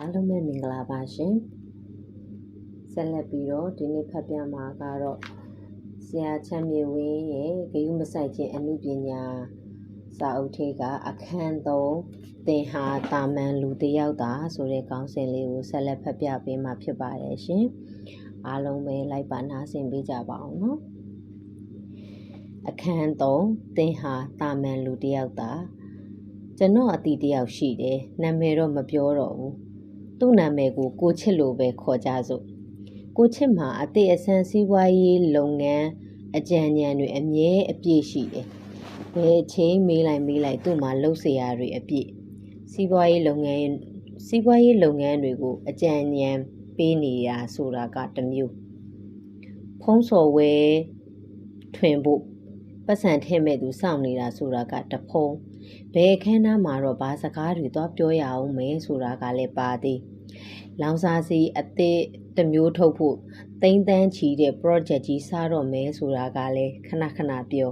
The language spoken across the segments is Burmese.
အားလုံးပဲမင်္ဂလာပါရှင်ဆက်လက်ပြီးတော့ဒီနေ့ဖတ်ပြမှာကတော့ဆရာချမ်းမြေဝင်းရဲ့ဂယုမဆိုင်ခြင်းအမှုပညာစာအုပ်ထဲကအခန်း3သင်ဟာတာမန်လူတစ်ယောက်သာဆိုတဲ့ခေါင်းစဉ်လေးကိုဆက်လက်ဖတ်ပြပေးမှာဖြစ်ပါတယ်ရှင်အားလုံးပဲလိုက်ပါနားဆင်ပေးကြပါအောင်နော်အခန်း3သင်ဟာတာမန်လူတစ်ယောက်သာကျွန်တော်အတီးတစ်ယောက်ရှိတယ်နာမည်တော့မပြောတော့ဘူး သူ့နာမည်ကိုကိုချစ်လို့ပဲခေါ်ကြစို့ကိုချစ်မှာအသေးအဆန်းစီးပွားရေးလုပ်ငန်းအကြံဉာဏ်တွေအမြဲအပြည့်ရှိတယ်။ဘယ်အချိန်မေးလိုက်မေးလိုက်သူ့မှာလှုပ်เสียရတွေအပြည့်စီးပွားရေးလုပ်ငန်းစီးပွားရေးလုပ်ငန်းတွေကိုအကြံဉာဏ်ပေးနေရဆိုတာကတစ်မျိုးဖုံးစော်ဝဲထွင်ဖို့ပတ်စံထဲမဲ့သူစောင့်နေတာဆိုတာကတဖုံး ဘယ်အခန်းသားမှာတော့ဘာစကားတွေသွားပြောရအောင်မဲဆိုတာကလည်းပါသေးလောင်စာစီအသစ်တစ်မျိုးထုတ်ဖို့တိမ့်တန်းချီတဲ့ project ကြီးစတော့မဲဆိုတာကလည်းခဏခဏပြော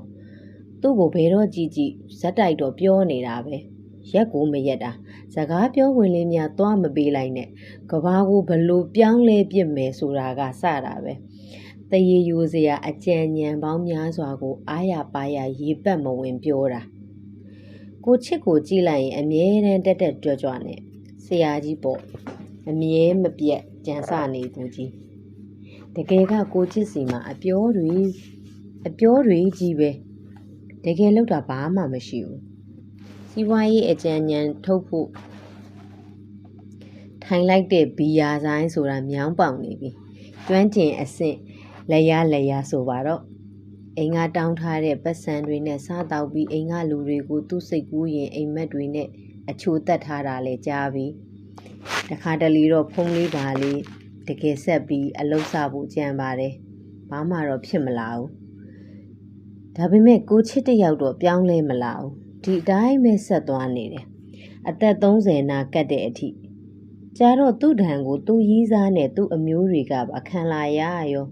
သူ့ကိုဘယ်တော့ကြည့်ကြည့်ဇက်တိုက်တော့ပြောနေတာပဲရက်ကိုမရက်တာစကားပြောဝင်လေးများသွားမပေးလိုက်နဲ့ကဘာကိုဘလို့ပြောင်းလဲပြစ်မယ်ဆိုတာကစတာပဲတရေယူစရာအကြံဉာဏ်ပေါင်းများစွာကိုအားရပါရရေပတ်မဝင်ပြောတာ ကိုချစ်ကိုကြည့်လိုက်ရင်အမြဲတမ်းတက်တက်ကြွကြွနဲ့ဆရာကြီးပေါ့အမြဲမပြတ်ကြံစနေသူကြီးတကယ်ကကိုချစ်စီမှာအပြောတွေအပြောတွေကြီးပဲတကယ်လောက်တာဘာမှမရှိဘူးစီးပွားရေးအကြံဉာဏ်ထုတ်ဖို့ထိုင်လိုက်တဲ့ဘီယာဆိုင်ဆိုတာမြောင်းပေါင်နေပြီကျွမ်းကျင်အဆင့်လက်ရလက်ရဆိုပါတော့ အိမ်ကတောင်းထားတဲ့ပတ်စံတွေနဲ့စားတောက်ပြီးအိမ်ကလူတွေကိုသူ့စိတ်ကူးရင်အိမ်မက်တွေနဲ့အချိုတက်ထားတာလဲကြားပြီတခါတလေတော့ဖုံးလေးပါလေးတကယ်ဆက်ပြီးအလုဆဖို့ကြံပါတယ်ဘာမှတော့ဖြစ်မလာဘူးဒါပေမဲ့ကိုချစ်တစ်ယောက်တော့ပြောင်းလဲမလာဘူးဒီအတိုင်းပဲဆက်သွားနေတယ်အသက်30နာကတ်တဲ့အထိကြာတော့သူ့တန်ကိုသူ့ရီးစားနဲ့သူ့အမျိုးတွေကပါခံလာရရော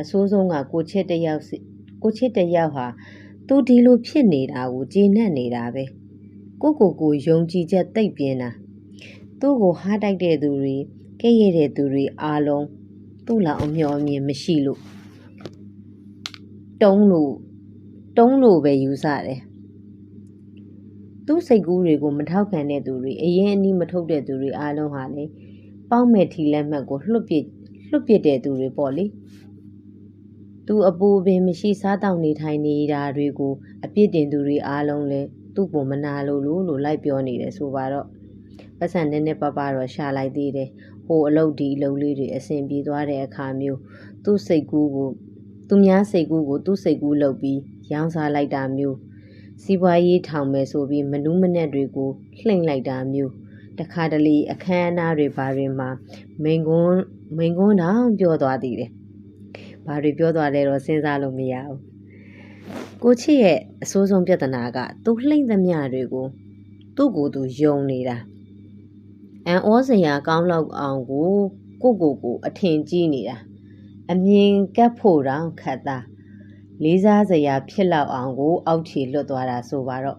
အဆိုးဆုံးကကိုချစ်တစ်ယောက်စီ ကိုချစ်တယောက်ဟာသူဒီလိုဖြစ်နေတာကိုကျေနပ်နေတာပဲကိုကိုကိုယုံကြည်ချက်တိတ်ပြင်းတာသူ့ကိုဟားတိုက်တဲ့သူတွေကဲ့ရဲ့တဲ့သူတွေအားလုံးသူ့လောက်အမျှော်အမြင်မရှိလို့တုံးလို့တုံးလို့ပဲယူဆတယ်သူ့စိတ်ကူးတွေကိုမထောက်ခံတဲ့သူတွေအရင်အနည်းမထုတ်တဲ့သူတွေအားလုံးဟာလေပေါက်မဲ့ထီလက်မှတ်ကိုလွှတ်ပစ်လွှတ်ပစ်တဲ့သူတွေပေါ့လေ သူအပူပင်မရှိစားတောက်နေထိုင်နေတာတွေကိုအပြစ်တင်သူတွေအားလုံးလဲသူ့ပုံမနာလို့လို့လို့လိုက်ပြောနေတယ်ဆိုပါတော့ပတ်စံနဲ့နဲ့ပပတော့ရှာလိုက်သေးတယ်ဟိုအလုတ်ဒီအလုတ်လေးတွေအဆင်ပြေသွားတဲ့အခါမျိုးသူ့စိတ်ကူးကိုသူများစိတ်ကူးကိုသူ့စိတ်ကူးလုပ်ပြီးရောင်းစားလိုက်တာမျိုးစီးပွားရေးထောင်မယ်ဆိုပြီးမနူးမနဲ့တွေကိုလှိမ့်လိုက်တာမျိုးတခါတလေအခမ်းအနားတွေဘာတွေမှာမိန်ကွန်းမိန်ကွန်းတောင်ပြောသွားသေးတယ် ဘာတွေပြောသွားလဲတော့စဉ်းစားလို့မရဘူးကိုချစ်ရဲ့အဆိုးဆုံးပြဿနာကသူလှိမ့်သမျှတွေကိုသူ့ကိုယ်သူယုံနေတာအန်ဩစရာကောင်းလောက်အောင်ကိုကိုကိုကိုအထင်ကြီးနေတာအမြင်ကပ်ဖို့တောင်ခတ်သားလေးစားစရာဖြစ်လောက်အောင်ကို အောက်ခြေလွတ်သွားတာဆိုပါတော့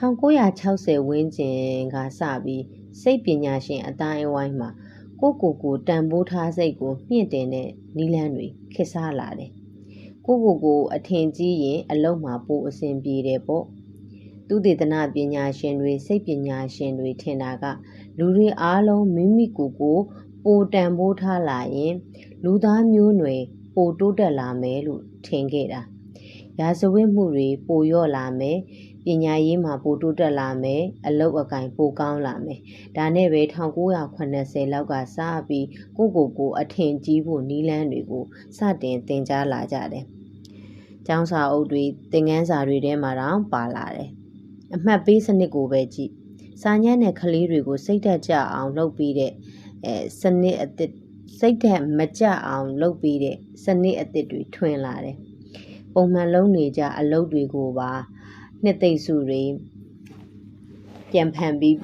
1960ဝန်းကျင်ကစပြီးစိတ်ပညာရှင်အတိုင်းအဝိုင်းမှာ ကိုကိုကိုတန်ဖိုးထားစိတ်ကိုမြင့်တင်တဲ့နီလန်းတွေခစ်စားလာတယ်။ကိုကိုကိုအထင်ကြီးရင်အလုံးမှာပိုအဆင်ပြေတယ်ပေါ့။သူတေသနာပညာရှင်တွေစိတ်ပညာရှင်တွေထင်တာက လူတွေအားလုံးမိမိကိုယ်ကိုပိုတန်ဖိုးထားလာရင် လူသားမျိုးနွယ်ပိုတိုးတက်လာမယ်လို့ထင်ခဲ့တာ။ရာဇဝတ်မှုတွေပိုရော့လာမယ်။ ပညာရေးမှာပိုတိုးတက်လာမယ်။အလုပ်အကင်ပိုကောင်းလာမယ်။ဒါနဲ့ပဲ1980လောက်ကစပြီးကိုကိုကိုအထင်ကြီးဖို့နီးလန်းတွေကိုစတင်သင်ကြားလာကြတယ်။ကျောင်းစာအုပ်တွေသင်ခန်းစာတွေထဲမှာတောင်ပါလာတယ်။အမှတ်ပေးစနစ်ကိုပဲကြည့်။စာညက်နဲ့ကလေးတွေကိုစိတ်ဓာတ်ကျအောင်လုပ်ပြီးတဲ့အဲစနစ်အသစ်စိတ်ဓာတ်မကျအောင်လုပ်ပြီးတဲ့စနစ်အသစ်တွေထွင်လာတယ်။ပုံမှန်လုံးနေကြအလုပ်တွေကိုပါ နှစ်သိမ့်စုတွေပြန်ဖန်ပြီး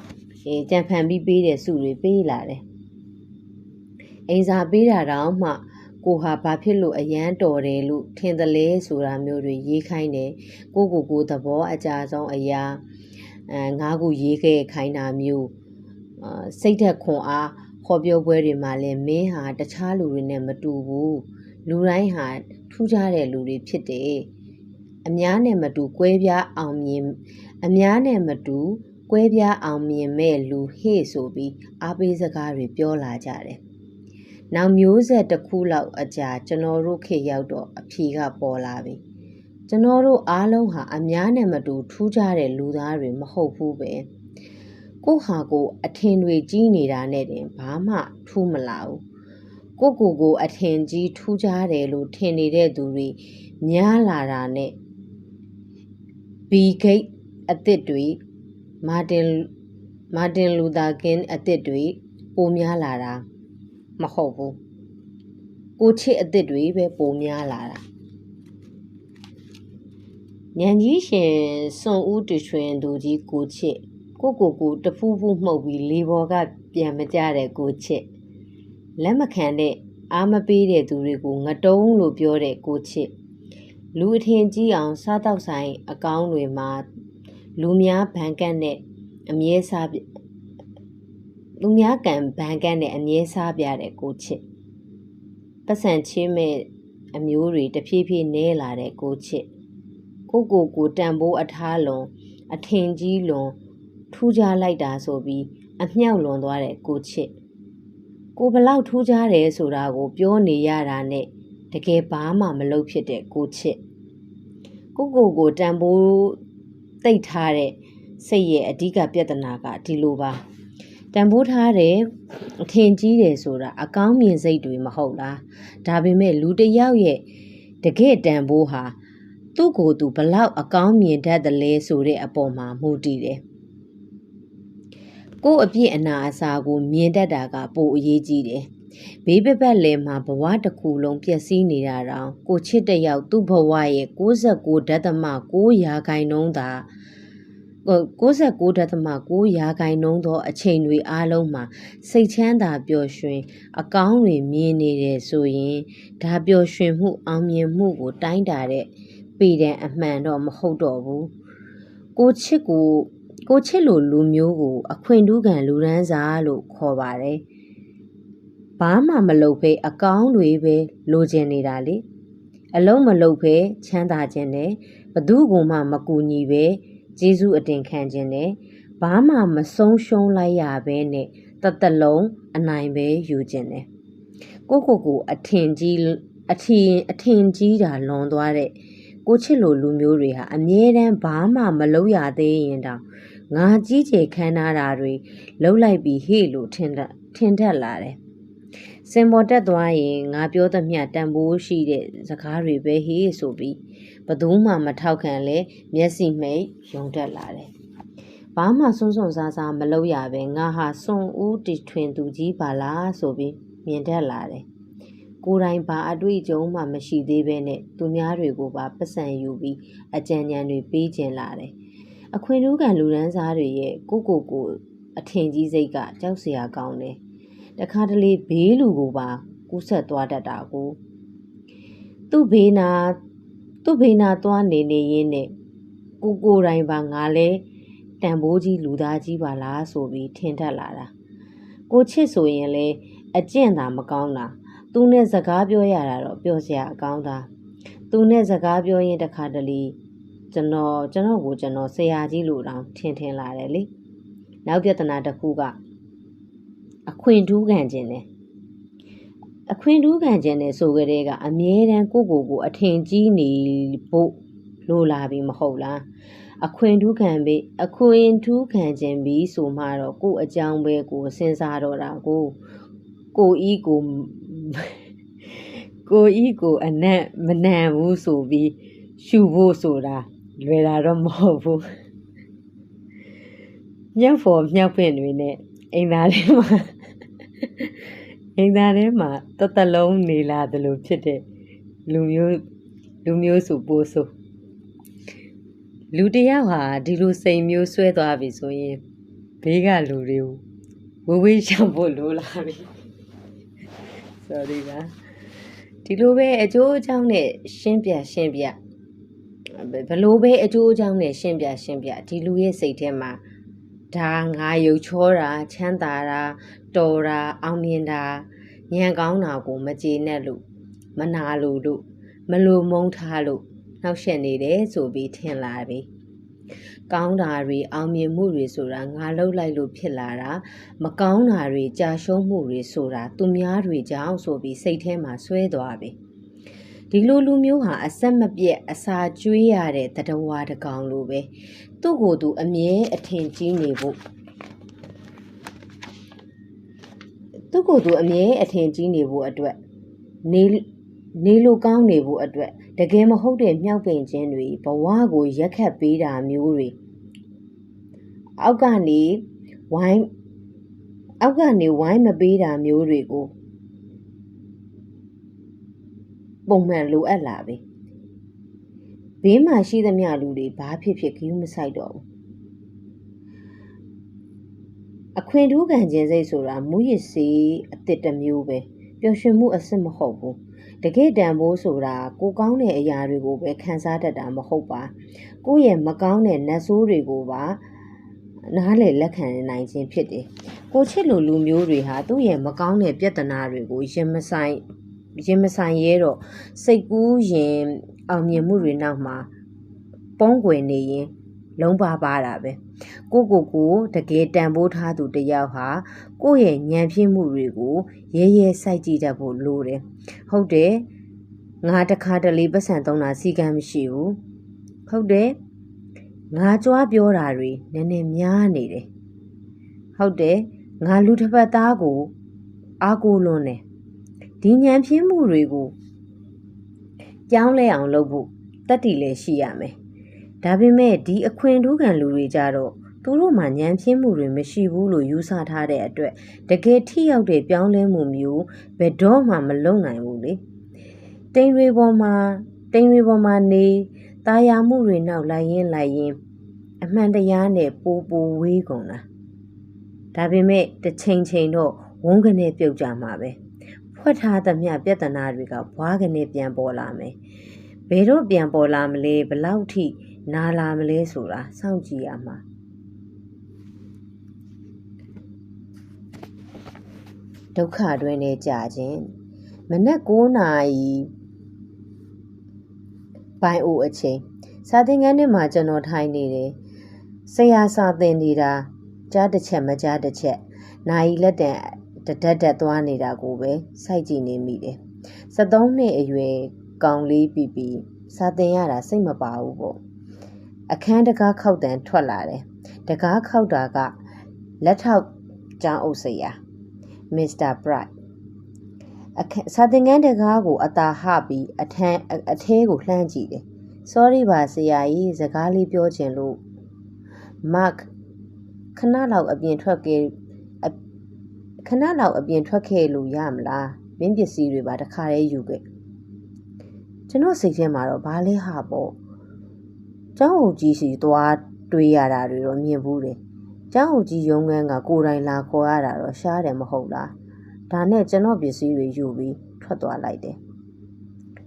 အဲကြံဖန်ပြီးပေးတဲ့စုတွေပေးလာတယ်။အိမ်စာပေးတာတောင်မှကိုဟာဘာဖြစ်လို့အရန်တော်တယ်လို့ထင်တယ်လဲဆိုတာမျိုးတွေရေးခိုင်းတယ်။ကိုကိုကိုသဘောအကြဆုံးအရာအဲငါးခုရေးခဲ့ခိုင်းတာမျိုးအာစိတ်သက်ခွန်အားခေါ်ပြောပွဲတွေမှာလည်းမင်းဟာတခြားလူတွေနဲ့မတူဘူးလူတိုင်းဟာထူးခြားတဲ့လူတွေဖြစ်တယ် အများနဲ့မတူကွဲပြားအောင်မြင်အများနဲ့မတူကွဲပြားအောင်မြင်မဲ့လူဟေ့ဆိုပြီးအားပေးစကားတွေပြောလာကြတယ်နောက်မျိုးဆက်တစ်ခုလောက်အကြာကျွန်တော်တို့ခေတ်ရောက်တော့အဖြေကပေါ်လာပြီကျွန်တော်တို့အားလုံးဟာအများနဲ့မတူထူးခြားတဲ့လူသားတွေမဟုတ်ဘူးပဲကိုယ့်ဟာကိုယ်အထင်တွေကြီးနေတာနဲ့တင်ဘာမှထူးမလာဘူးကိုယ့်ကိုယ်ကိုအထင်ကြီးထူးခြားတယ်လို့ထင်နေတဲ့သူတွေများလာတာနဲ့ ဘီဂိတ်အသစ်တွေမာတင်မာတင်လူသာကင်းအသစ်တွေပိုများလာတာမဟုတ်ဘူးကိုချစ်အသစ်တွေပဲပိုများလာတာညံကြီးရှင်စွန်ဦးတရွှင်သူကြီးကိုချစ်ကိုကိုကိုတဖူးဖူးမှုတ်ပြီးလေဘော်ကပြန်မကြတဲ့ကိုချစ်လက်မခံတဲ့အားမပေးတဲ့သူတွေကိုငတုံးလို့ပြောတဲ့ကိုချစ် လူအထင်ကြီးအောင် စားတော့ဆိုင်အကောင်းတွေမှာ လူများဘန်ကတ်နဲ့ အမြဲစားပြလူများကံဘန်ကတ်နဲ့ အမြဲစားပြတဲ့ကိုချစ်ပတ်စံချင်းမဲ့အမျိုးတွေတဖြည်းဖြည်းနဲလာတဲ့ကိုချစ်ကိုကိုကိုတန်ဖိုးအထားလွန်အထင်ကြီးလွန်ထူးခြားလိုက်တာဆိုပြီးအမြောက်လွန်သွားတဲ့ကိုချစ်ကိုဘလောက်ထူးခြားတယ်ဆိုတာကို ပြောနေရတာနဲ့တကယ်ဘာမှမလုပ်ဖြစ်တဲ့ကိုချစ် ကိုကိုကိုတန်ဖိုးသိပ်ထားတဲ့စိတ်ရဲ့အဓိကပြဿနာကဒီလိုပါတန်ဖိုးထားတဲ့အထင်ကြီးတယ်ဆိုတာအကောင်းမြင်စိတ်တွေမဟုတ်လားဒါပေမဲ့လူတစ်ယောက်ရဲ့တကယ်တန်ဖိုးဟာသူ့ကိုယ်သူဘလောက်အကောင်းမြင်တတ်တယ်လဲဆိုတဲ့အပေါ်မှာမူတည်တယ်ကို့အပြစ်အနာအစာကိုမြင်တတ်တာကပိုအရေးကြီးတယ် ဘေးပပတ်လယ်မှာဘဝတစ်ခုလုံးပျက်စီးနေတာတောင်ကိုချစ်တဲ့ရောက်သူ့ဘဝရဲ့69ဓာတ်သမ9ရာခိုင်နှုန်းသာ69ဓာတ်သမ9ရာခိုင်နှုန်းသောအချိန်တွေအားလုံးမှာစိတ်ချမ်းသာပျော်ရွှင် အကောင်းတွေမြင်နေတယ်ဆိုရင်ဒါပျော်ရွှင်မှုအောင်မြင်မှုကိုတိုင်းတာတဲ့ပေတံအမှန်တော့မဟုတ်တော့ဘူးကိုချစ်ကိုကိုချစ်လိုလူမျိုးကို အခွင့်ထူးခံလူရန်စာလို့ခေါ်ပါတယ် ဘာမှမလုပ်ဘဲအကောင်းတွေပဲလိုချင်နေတာလေအလုံးမလုပ်ဘဲချမ်းသာခြင်းနဲ့ဘသူ့ကိုမှမကူညီပဲကျေးဇူးအတင်ခံခြင်းနဲ့ဘာမှမဆုံးရှုံးလိုက်ရဘဲနဲ့တသက်လုံးအနိုင်ပဲယူခြင်းနဲ့ကိုကိုကိုအထင်ကြီးအထင်အထင်ကြီးတာလွန်သွားတဲ့ကိုချစ်လိုလူမျိုးတွေဟာအမြဲတမ်းဘာမှမလုပ်ရသေးရင်တောင်ငါကြီးကျယ်ခမ်းနားတာတွေလှုပ်လိုက်ပြီးဟေ့လို့ထင်တတ်ထင်တတ်လာတယ် စင်ပေါ်တက်သွားရင်ငါပြောသမျှတန်ဖိုးရှိတဲ့စကားတွေပဲဟေးဆိုပြီးဘသူမှမထောက်ခံလဲမျက်စိမိတ်ယုံတက်လာတယ်။ဘာမှစွန်းစွန်းစားစားမလုပ်ရပဲငါဟာစွန်ဦးတီထွင်သူကြီးပါလားဆိုပြီးမြင်တက်လာတယ်။ကိုယ်တိုင်ဘာအတွေ့အကြုံမှမရှိသေးဘဲနဲ့သူများတွေကိုပါပတ်စံယူပြီးအကြံဉာဏ်တွေပေးကျင်လာတယ်။အခွင့်အရေးကလူရန်စားတွေရဲ့ကိုကိုကိုအထင်ကြီးစိတ်ကကြောက်စရာကောင်းတယ်။ တခါတလေဘေးလူကိုပါကူးဆက်သွားတတ်တာကိုသူ့ဘေးနာသူ့ဘေးနာသွားနေနေရင်းနဲ့ကိုကိုတိုင်ပါငါလဲတန်ဖိုးကြီးလူသားကြီးပါလားဆိုပြီးထင်ထက်လာတာကိုချစ်ဆိုရင်လဲအကျင့်သာမကောင်းတာသူနဲ့စကားပြောရတာတော့ပြောစရာအကောင်းတာသူနဲ့စကားပြောရင်တခါတလေကျွန်တော်ကျွန်တော်ကိုကျွန်တော်ဆရာကြီးလို့တောင်ထင်ထင်လာတယ်လေနောက်ပြဿနာတစ်ခုက အခွင့်ထူးခံခြင်းနဲ့အခွင့်ထူးခံခြင်းနဲ့ဆိုကြတဲ့ကအမြဲတမ်းကိုကိုကိုအထင်ကြီးနေဖို့လိုလာပြီမဟုတ်လားအခွင့်ထူးခံပြီအခွင့်ထူးခံခြင်းပြီဆိုမှတော့ကိုအကြောင်းပဲကိုစဉ်းစားတော့တာကိုကိုဤကိုကိုဤကိုအနက်မနံဘူးဆိုပြီးရှူဖို့ဆိုတာလွယ်တာတော့မဟုတ်ဘူးမြောက်ဖို့မြောက်ပင်တွေနဲ့အိမ်သားလေးမှာ အိမ်သားထဲမှာတသက်လုံးနေလာတယ်လို့ဖြစ်တဲ့လူမျိုးလူမျိုးစုပိုးဆိုလူတယောက်ဟာဒီလိုစိန်မျိုးဆွဲသွားပြီဆိုရင်ဘေးကလူတွေကိုဝေးဝေးရှောင်ဖို့လိုလာပြီ sorry ပါဒီလိုပဲအကျိုးအကြောင်းနဲ့ရှင်းပြရှင်းပြဘလို့ပဲအကျိုးအကြောင်းနဲ့ရှင်းပြရှင်းပြဒီလူရဲ့စိတ်ထဲမှာ ဒါငါရုပ်ချောတာချမ်းသာတာတော်တာအောင်မြင်တာညံကောင်းတာကိုမကျေနပ်လို့မနာလို့လို့မလိုမုန်းထားလို့နှောက်ရှက်နေတယ်ဆိုပြီးထင်လာပြီကောင်းတာတွေအောင်မြင်မှုတွေဆိုတာငါလှုပ်လိုက်လို့ဖြစ်လာတာမကောင်းတာတွေကြာရှုံးမှုတွေဆိုတာသူများတွေကြောင့်ဆိုပြီးစိတ်ထဲမှာဆွဲသွားပြီဒီလိုလူမျိုးဟာအဆက်မပြတ်အစာကျွေးရတဲ့တတဝါတကောင်လိုပဲ သူ့ကိုယ်သူအမြဲအထင်ကြီးနေဖို့သူ့ကိုယ်သူအမြဲအထင်ကြီးနေဖို့အတွက်နေနေလိုကောင်းနေဖို့အတွက်တကယ်မဟုတ်တဲ့မြောက်ပင်ခြင်းတွေဘဝကိုရက်ခတ်ပေးတာမျိုးတွေအောက်ကနေဝိုင်းအောက်ကနေဝိုင်းမပေးတာမျိုးတွေကိုပုံမှန်လိုအပ်လာပြီ ဘေးမှာရှိသမျှလူတွေဘာဖြစ်ဖြစ်ဂရုမစိုက်တော့ဘူးအခွင့်ထူးခံခြင်းစိတ်ဆိုတာမူရစ်စေးအစ်စ်တစ်မျိုးပဲပျော်ရွှင်မှုအစစ်မဟုတ်ဘူးတကယ်တန်ဖိုးဆိုတာကိုကောင်းတဲ့အရာတွေကိုပဲခံစားတတ်တာမဟုတ်ပါကိုယ့်ရဲ့မကောင်းတဲ့နတ်ဆိုးတွေကိုပါနားလေလက်ခံနိုင်ခြင်းဖြစ်တယ်ကိုချစ်လူလူမျိုးတွေဟာသူ့ရဲ့မကောင်းတဲ့ပြဿနာတွေကိုရင်မဆိုင်ရင်မဆိုင်ရဲတော့စိတ်ကူးရင် အောင်မြင်မှုတွေနောက်မှာပုံးကွယ်နေရင်လုံးပါပါတာပဲကိုကိုကိုတကယ်တန်ဖိုးထားသူတယောက်ဟာကိုယ့်ရဲ့ဉာဏ်ဖြစ်မှုတွေကိုရဲရဲစိုက်ကြည့်တတ်ဖို့လိုတယ်ဟုတ်တယ်ငါတခါတလေပတ်စံသုံးတာစီကံမရှိဘူးဟုတ်တယ်ငါကြွားပြောတာတွေနည်းနည်းများနေတယ်ဟုတ်တယ်ငါလူတစ်ပတ်သားကိုအားကိုးလွန်းတယ်ဒီဉာဏ်ဖြစ်မှုတွေကို ကြောင်းလဲအောင်လုပ်ဖို့တတ်တည်လည်းရှိရမယ်ဒါပေမဲ့ဒီအခွင့်ထူးခံလူတွေကြတော့သူတို့မှညံပြင်းမှုတွေမရှိဘူးလို့ယူဆထားတဲ့အတွက်တကယ်ထိရောက်တဲ့ပြောင်းလဲမှုမျိုးဘယ်တော့မှမလုပ်နိုင်ဘူးလေတိမ်တွေပေါ်မှာတိမ်တွေပေါ်မှာနေတာယာမှုတွေနောက်လိုက်ရင်လိုက်ရင်အမှန်တရားနဲ့ပိုပိုဝေးကုန်တာဒါပေမဲ့တစ်ချိန်ချိန်တော့ဝုန်းကနေပြုတ်ကြမှာပဲ ဖွက်ထားသမျှပြဿနာတွေကဘွားကနေပြန်ပေါ်လာမယ်ဘယ်တော့ပြန်ပေါ်လာမလဲဘလောက်ထိနာလာမလဲဆိုတာစောင့်ကြည့်ရမှာဒုက္ခတွင်နေကြခြင်းမနက်9နာရီပိုင်းအိုအချိန်စာသင်ခန်းထဲမှာကျွန်တော်ထိုင်နေတယ်ဆရာစာသင်နေတာကြားတစ်ချက်မကြားတစ်ချက်နိုင်လက်တံ တဒတ်တက်သွားနေတာကိုပဲစိုက်ကြည့်နေမိတယ်73နှစ်အရွယ်ကောင်လေးပြီပြီစာသင်ရတာစိတ်မပါဘူးပေါ့အခန်းတကားခောက်တန်ထွက်လာတယ်တကားခောက်တာကလက်ထောက်ကျောင်းအုပ်ဆရာမစ္စတာဘရိုက်အခန်းစာသင်ခန်းတကားကိုအသာဟပြီးအထမ်းအထဲကိုလှမ်းကြည့်တယ် sorry ပါဆရာကြီးစကားလေးပြောချင်လို့ mark ခဏလောက်အပြင်ထွက်ခဲ့ ခဏလောက်အပြင်ထွက်ခဲ့လို့ရမလားမင်းပစ္စည်းတွေပါတခါတည်းယူခဲ့ကျွန်တော်စိတ်ထဲမှာတော့ဘာလဲဟာပေါ့ကျောင်းအုပ်ကြီးစီသွားတွေးရတာတွေတော့မြင်ဘူးတယ်ကျောင်းအုပ်ကြီးရုံးခန်းကကိုယ်တိုင်လာခေါ်ရတာတော့ရှားတယ်မဟုတ်လားဒါနဲ့ကျွန်တော်ပစ္စည်းတွေယူပြီးထွက်သွားလိုက်တယ်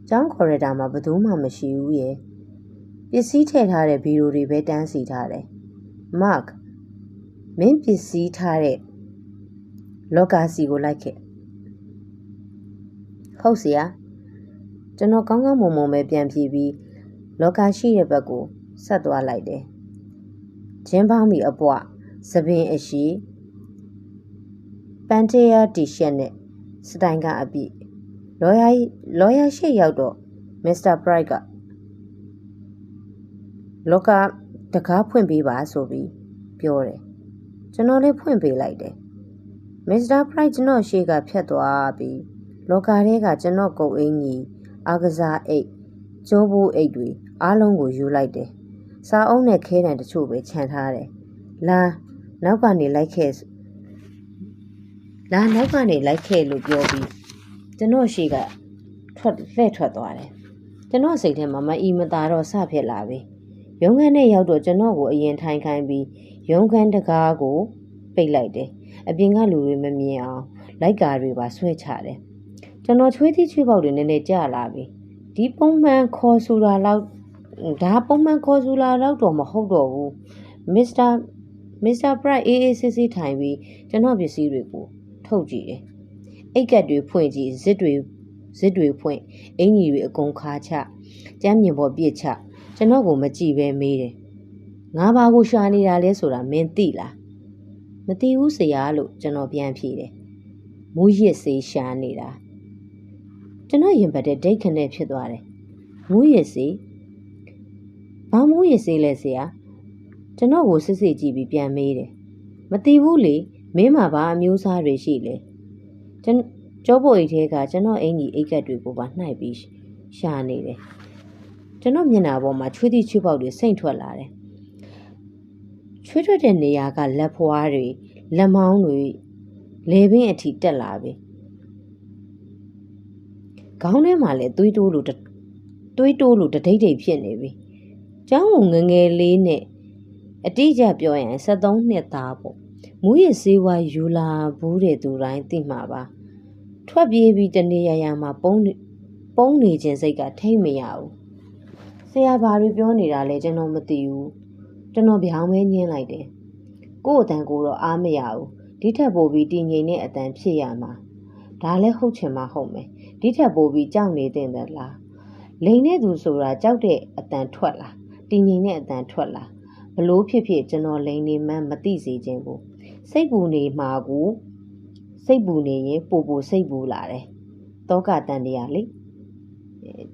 ကျောင်းခေါ်ရတာမှာဘယ်သူမှမရှိဘူးရဲ့ပစ္စည်းထည့်ထားတဲ့ဗီဒီယိုတွေပဲတန်းစီထားတယ် Mark မင်းပစ္စည်းထားတဲ့ လောကာစီကိုလိုက်ခဲ့ဟုတ်စရာကျွန်တော်ကောင်းကောင်းမွန်မွန်ပဲပြန်ပြေးပြီးလောကာရှိတဲ့ဘက်ကိုဆက်သွားလိုက်တယ်ဂျင်းပေါင်းမီအပွသပင်အရှိပန်တေးယားတီရှပ်နဲ့စတိုင်ကအပြည့်လော်ယာလော်ယာရှေ့ရောက်တော့မစ္စတာပရိုက်ကလောကတကားဖွင့်ပေးပါဆိုပြီးပြောတယ်ကျွန်တော်လည်းဖွင့်ပေးလိုက်တယ် မစ္စတာပရိုက်ကျွန်တော်ရှေ့ကဖြတ်သွားပြီးလောကာထဲကကျွန်တော်ကုတ်အင်းကြီးအာကစားအိတ်ကျိုးဘူးအိတ်တွေအားလုံးကိုယူလိုက်တယ်စာအုပ်နဲ့ခဲတံတချို့ပဲခြံထားတယ်လာနောက်ကနေလိုက်ခဲ့လာနောက်ကနေလိုက်ခဲ့လို့ပြောပြီးကျွန်တော်ရှေ့ကထွက်လှည့်ထွက်သွားတယ်ကျွန်တော်စိတ်ထဲမှာမအီမသာတော့စဖြစ်လာပြီရုံးခန်းနဲ့ရောက်တော့ကျွန်တော်ကိုအရင်ထိုင်ခိုင်းပြီးရုံးခန်းတကားကို ပိတ်လိုက်တယ်အပြင်ကလူတွေမမြင်အောင်လိုက်ကာတွေပါဆွဲချတယ်ကျွန်တော်ချွေးသီးချွေးပေါက်တွေနည်းနည်းကျလာပြီဒီပုံမှန်ခေါ်ဆိုတာလောက်ဒါပုံမှန်ခေါ်ဆိုတာလောက်တော့မဟုတ်တော့ဘူးမစ္စတာမစ္စတာပရိုက်အေးအေးဆေးဆေးထိုင်ပြီးကျွန်တော်ပစ္စည်းတွေကိုထုတ်ကြည့်တယ်အိတ်ကက်တွေဖွင့်ကြည့်ဇစ်တွေဇစ်တွေဖွင့်အင်ကြီးတွေအကုန်ခါချကျမ်းမြင်ပေါ်ပြစ်ချကျွန်တော်ကိုမကြည့်ပဲမေးတယ်ငါဘာကိုရှာနေတာလဲဆိုတာမင်းသိလား မသိဘူးဆရာလို့ကျွန်တော်ပြန်ဖြေတယ်မူးရစ်စေးရှာနေတာကျွန်တော်ရင်ပတ်တဲ့ဒိတ်ခနဲ့ဖြစ်သွားတယ်မူးရစ်စေးဘာမူးရစ်စေးလဲဆရာကျွန်တော်ကိုစစ်စစ်ကြည့်ပြီးပြန်မေးတယ်မသိဘူးလေမင်းမှာဘာအမျိုးအစားတွေရှိလဲကျွန်ကျောဖို့အိတ်ထဲကကျွန်တော်အင်ကြီးအိတ်ကက်တွေကိုပါနှိုက်ပြီးရှာနေတယ်ကျွန်တော်မျက်နှာပေါ်မှာချွေးသည့်ချွေးပေါက်တွေစိမ့်ထွက်လာတယ် ချွေးထွက်တဲ့နေရာကလက်ဖွားတွေလက်မောင်းတွေလေပင်အထိတက်လာပြီခေါင်းထဲမှာလည်းသွေးတိုးလိုသွေးတိုးလိုတဒိတ်ဒိတ်ဖြစ်နေပြီကျောင်းကိုငငယ်လေးနဲ့အတိအကျပြောရင်73နှစ်သားပေါ့မူရစ်စေးဝါယူလာဘူးတဲ့သူတိုင်းသိမှာပါထွက်ပြေးပြီးတနေရရမှာပုံးပုံးနေခြင်းစိတ်ကထိမ့်မရဘူးဆရာဘာတွေပြောနေတာလဲကျွန်တော်မသိဘူး ကျွန်တော်ဗျောင်းမဲညင်းလိုက်တယ်ကို့အတန်ကိုတော့အားမရဘူးဒီထက်ပိုပြီးတည်ငြိမ်တဲ့အတန်ဖြစ်ရမှာဒါလည်းဟုတ်ချင်မှဟုတ်မယ်ဒီထက်ပိုပြီးကြောက်နေတဲ့လားလိန်တဲ့သူဆိုတာကြောက်တဲ့အတန်ထွက်လာတည်ငြိမ်တဲ့အတန်ထွက်လာဘလို့ဖြစ်ဖြစ်ကျွန်တော်လိန်နေမှန်းမသိစေခြင်းဘူးစိတ်ပူနေမှာကိုစိတ်ပူနေရင်ပူပူစိတ်ပူလာတယ်တောကတန်တရားလေ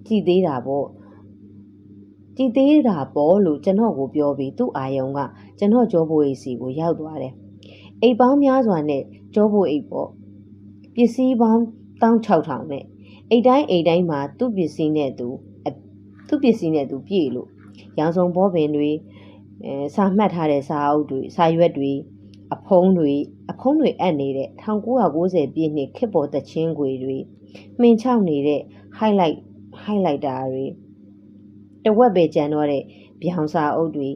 ကြည်သေးတာပေါ့ ကြည်သေးတာပေါ့လို့ကျွန်တော်ကိုပြောပြီးသူ့အာယုံကကျွန်တော်ကြောဖို့အိတ်စီကိုရောက်သွားတယ်အိတ်ပေါင်းများစွာနဲ့ကြောဖို့အိတ်ပေါ့ပစ္စည်းပေါင်း16000နဲ့အိတ်တိုင်းအိတ်တိုင်းမှာသူ့ပစ္စည်းနဲ့သူသူ့ပစ္စည်းနဲ့သူပြည့်လို့ရောင်စုံဘောပင်တွေအဲစာမှတ်ထားတဲ့စာအုပ်တွေစာရွက်တွေအဖုံးတွေအဖုံးတွေအပ်နေတဲ့1990ပြည့်နှစ်ခေတ်ပေါ်သချင်းခွေတွေမှင်ချောက်နေတဲ့ highlight highlighter တွေ တဝက်ပဲကျန်တော့တဲ့ဗျောင်စာအုပ်တွေ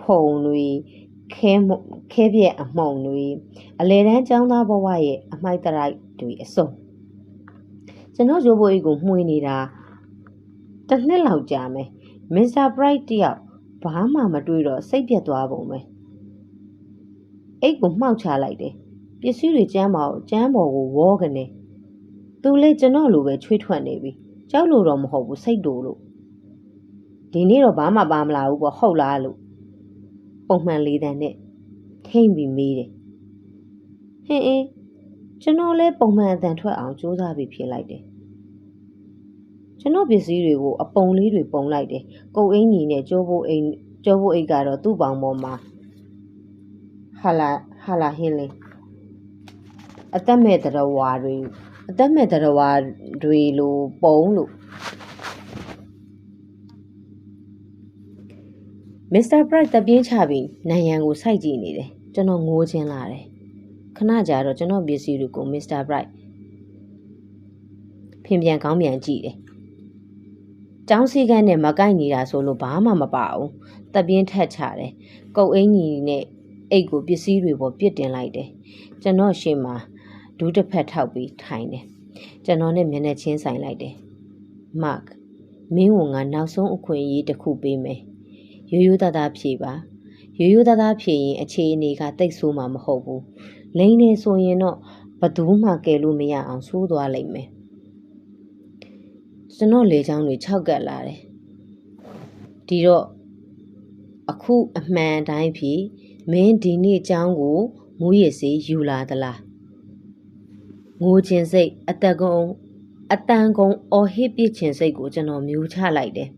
ဖုံတွေခဲခဲပြက်အမှုံတွေအလဲတန်းចောင်းသားဘဝရဲ့အမိုက်တရိုက်တွေအစုံကျွန်တော်ရိုးဘိုးကြီးကိုမှုေးနေတာတစ်နှစ်လောက်ကြာမယ်မစ္စတာဘရိုက်တယောက်ဘာမှမတွေးတော့စိတ်ပြတ်သွားပုံပဲအိတ်ကိုမှောက်ချလိုက်တယ်ပစ္စည်းတွေကျမ်းပေါ်ကျမ်းပေါ်ကိုဝေါကနေသူလည်းကျွန်တော်လိုပဲချွေးထွက်နေပြီကြောက်လို့တော့မဟုတ်ဘူးစိတ်တူလို့ ဒီနေ့တော့ဘာမှပါမလာဘူးပေါ့ဟုတ်လားလို့ပုံမှန်လေးတန်းနဲ့ထိမ့်ပြီးမေးတယ်ဟင်းအင်းကျွန်တော်လည်းပုံမှန်အတန်ထွက်အောင်စူးစမ်းပြီးဖြေလိုက်တယ်ကျွန်တော်ပစ္စည်းတွေကိုအပုံလေးတွေပုံလိုက်တယ်ကုတ်အင်းကြီးနဲ့ကျိုးဖို့အိမ်ကျိုးဖို့အိတ်ကတော့သူ့ပေါင်ပေါ်မှာဟာလာဟာလာဟင်းလေးအသက်မဲ့တရဝါတွေအသက်မဲ့တရဝါတွေလိုပုံလို့ မစ္စတာဘရိုက်တပြင်းချပြီးနိုင်ရန်ကိုစိုက်ကြည့်နေတယ်ကျွန်တော်ငိုချင်းလာတယ်ခဏကြာတော့ကျွန်တော်ပစ္စည်းတွေကိုမစ္စတာဘရိုက်ဖင်ပြန်ကောင်းပြန်ကြည့်တယ်ကျောင်းစည်းကမ်းနဲ့မကိုက်နေတာဆိုလို့ဘာမှမပါဘူးတပြင်းထက်ချတယ်ကုတ်အင်းကြီးနဲ့အိတ်ကိုပစ္စည်းတွေပေါ်ပြစ်တင်လိုက်တယ်ကျွန်တော်ရှေ့မှာဒူးတစ်ဖက်ထောက်ပြီးထိုင်တယ်ကျွန်တော်နဲ့မျက်နှာချင်းဆိုင်လိုက်တယ်မတ်မင်းကငါနောက်ဆုံးအခွင့်အရေးတစ်ခုပေးမယ် ရိုးရိုးသားသားဖြေပါရိုးရိုးသားသားဖြေရင်အခြေအနေကတိတ်ဆိုးမှာမဟုတ်ဘူးလိန်နေဆိုရင်တော့ဘသူမှကယ်လို့မရအောင်ဆိုးသွားလိမ့်မယ်ကျွန်တော်လေချောင်းတွေ၆ကက်လာတယ်ဒီတော့အခုအမှန်တိုင်းဖြေမင်းဒီနေ့အကြောင်းကိုမူးရစေယူလာသလားငိုခြင်းစိတ်အတကုံအတန်ကုံအော်ဟစ်ပြစ်ခြင်းစိတ်ကိုကျွန်တော်မြူချလိုက်တယ်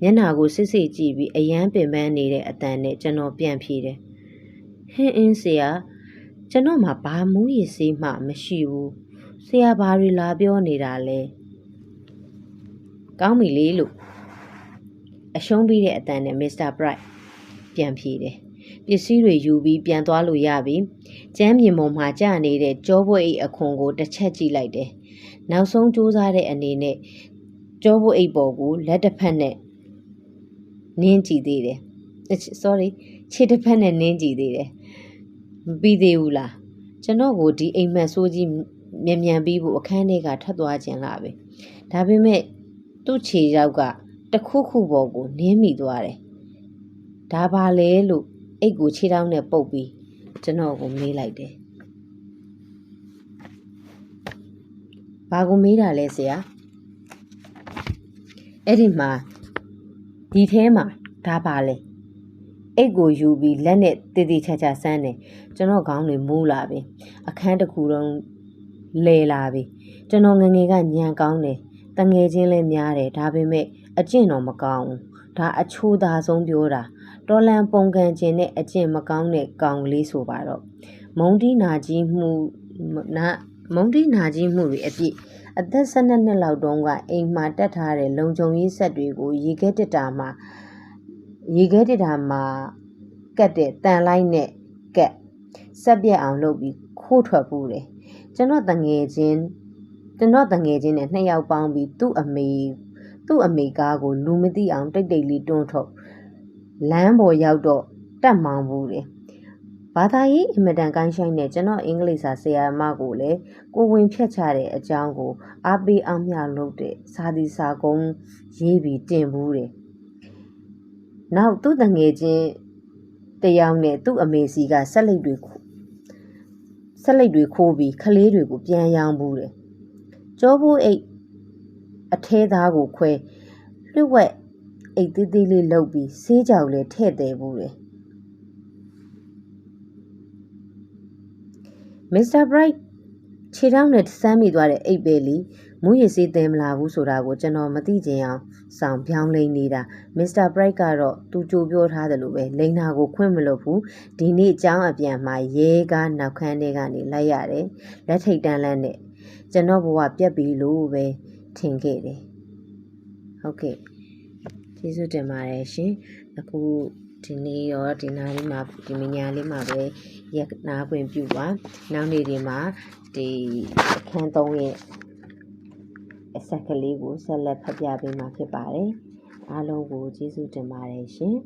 မျက်နာကိုစစ်စစ်ကြည့်ပြီးအယမ်းပင်ပန်းနေတဲ့အတန်နဲ့ကျွန်တော်ပြန်ဖြေတယ်ဟင်းအင်းဆရာကျွန်တော်မှဘာမူးရစေးမှမရှိဘူးဆရာဘာတွေလာပြောနေတာလဲကောင်းပြီလေလို့အရှုံးပြီးတဲ့အတန်နဲ့မစ္စတာဘရိုက်ပြန်ဖြေတယ်ပစ္စည်းတွေယူပြီးပြန်သွားလို့ရပြီ။ကျမ်းမြေပေါ်မှာကြာနေတဲ့ကြောပွေအိတ်အခွန်ကိုတစ်ချက်ကြည့်လိုက်တယ်။နောက်ဆုံးစူးစမ်းတဲ့အနေနဲ့ ကြောပွေအိတ်ပေါ်ကိုလက်တစ်ဖက်နဲ့နင်းကြည့်သေးတယ်။ sorry ခြေတစ်ဖက်နဲ့နင်းကြည့်သေးတယ်။မပြီးသေးဘူးလား။ကျွန်တော်ကိုဒီအိမ်မက်ဆိုးကြီးမြန်မြန်ပြီးဖို့အခန်းထဲကထွက်သွားခြင်းလာပဲ။ဒါပေမဲ့သူ့ခြေရောက်ကတခုခုပေါ်ကိုနင်းမိသွားတယ်။ဒါပါလေလို့အိတ်ကိုခြေထောက်နဲ့ပုတ်ပြီးကျွန်တော်ကိုမေးလိုက်တယ်ဘာကိုမေးတာလဲဆရာ အဲ့ဒီမှာဒီထဲမှာဒါပါလဲအိတ်ကိုယူပြီးလက်နဲ့တည်တည်ချာချာဆန်းတယ်ကျွန်တော်ခေါင်းတွေမူးလာပြီအခန်းတစ်ခုလုံးလဲလာပြီကျွန်တော်ငယ်ငယ်ကညံကောင်းတယ်တငယ်ချင်းလည်းများတယ်ဒါပေမဲ့အကျင့်တော့မကောင်းဘူးဒါအချိုးသားဆုံးပြောတာတော်လန်ပုံကန်ခြင်းနဲ့အကျင့်မကောင်းတဲ့ကောင်ကလေးဆိုပါတော့မုံတီနာကြီးမှုနာမုံတီနာကြီးမှုတွေအပြည့် အသက်12နှစ်လောက်တုန်းကအိမ်မှာတက်ထားတဲ့လုံခြုံရေးဆက်တွေကိုရေခဲတက်တာမှာရေခဲတက်တာမှာကတ်တဲ့တန်လိုက်နဲ့ကတ်ဆက်ပြက်အောင်လုပ်ပြီးခိုးထွက်ပူးတယ်ကျွန်တော်တငယ်ချင်းကျွန်တော်တငယ်ချင်းနဲ့နှစ်ယောက်ပေါင်းပြီးသူ့အမေသူ့အမေကားကိုလူမသိအောင်တိတ်တိတ်လေးတွန်းထုတ်လမ်းပေါ်ရောက်တော့တက်မောင်းဘူးတယ် ဘာသာရေးအင်မတန်ကိုင်းဆိုင်တဲ့ကျွန်တော်အင်္ဂလိပ်စာဆရာမကိုလည်းကိုဝင်ဖြတ်ချတဲ့အကြောင်းကိုအားပေးအောင်မျှလုပ်တဲ့စာဒီစာကုန်းရေးပြီးတင်ဘူးတယ်။နောက်သူ့တငယ်ချင်းတယောက်နဲ့သူ့အမေစီကဆက်လက်တွေခိုးဆက်လက်တွေခိုးပြီးခလေးတွေကိုပြန်ရောင်းဘူးတယ်။ကြောဖို့အိတ်အထဲသားကိုခွဲလွှတ်ဝက်အိတ်သေးသေးလေးလှုပ်ပြီးဆေးကြောင်လေးထည့်သေးဘူးတယ်။ မစ္စတာဘရိုက်ခြေထောက်နဲ့ဆမ်းမိသွားတဲ့အိတ်ပဲလီမူရည်စေးသင်မလာဘူးဆိုတာကိုကျွန်တော်မသိချင်အောင်ဆောင်ပြောင်းလိမ့်နေတာမစ္စတာဘရိုက်ကတော့သူကြိုပြောထားတယ်လို့ပဲလိန်နာကိုခွင့်မလို့ဘူးဒီနေ့အကြောင်းအပြန်မှာရဲကားနောက်ခန်းထဲကနေလိုက်ရတယ်လက်ထိတ်တန်းလန်းနဲ့ကျွန်တော်ဘဝပြက်ပြီလို့ပဲထင်ခဲ့တယ်ဟုတ်ကဲ့ကျေးဇူးတင်ပါတယ်ရှင်အခု ဒီနေ့ရောဒီနားလေးမှာဒီမညာလေးမှာပဲရက်နာခွင့်ပြုပါနောက်နေ့ဒီမှာဒီအခန်းသုံးရဲ့အဆက်ကလေးကိုဆက်လက်ဖတ်ပြပေးမှာဖြစ်ပါတယ်အားလုံးကိုကျေးဇူးတင်ပါတယ်ရှင်